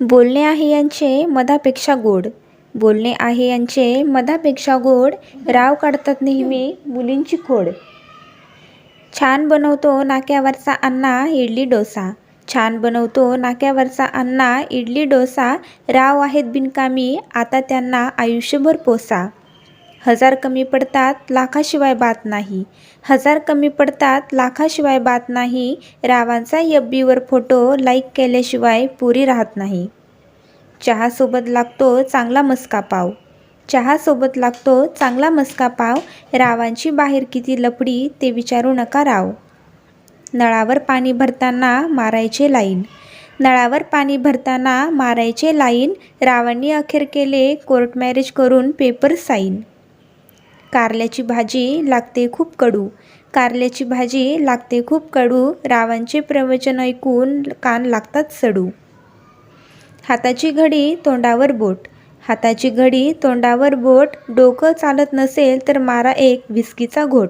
बोलणे आहे यांचे मधापेक्षा गोड. बोलणे आहे यांचे मधापेक्षा गोड. राव काढतात नेहमी मुलींची खोड. छान बनवतो नाक्यावरचा अण्णा इडली डोसा. छान बनवतो नाक्यावरचा अण्णा इडली डोसा. राव आहेत बिनकामी आता त्यांना आयुष्यभर पोसा. हजार कमी पडतात लाखाशिवाय बात नाही. हजार कमी पडतात लाखाशिवाय बात नाही. रावांचा यब्बीवर फोटो लाईक केल्याशिवाय पुरी राहत नाही. चहासोबत लागतो चांगला मस्का पाव. चहासोबत लागतो चांगला मस्का पाव. रावांची बाहेर किती लपडी ते विचारू नका राव. नळावर पाणी भरताना मारायचे लाईन. नळावर पाणी भरताना मारायचे लाईन. रावांनी अखेर केले कोर्ट मॅरेज करून पेपर साईन. कारल्याची भाजी लागते खूप कडू. कारल्याची भाजी लागते खूप कडू. रावांचे प्रवचन ऐकून कान लागतात सडू. हाताची घडी तोंडावर बोट. हाताची घडी तोंडावर बोट. डोकं चालत नसेल तर मारा एक विस्कीचा घोट.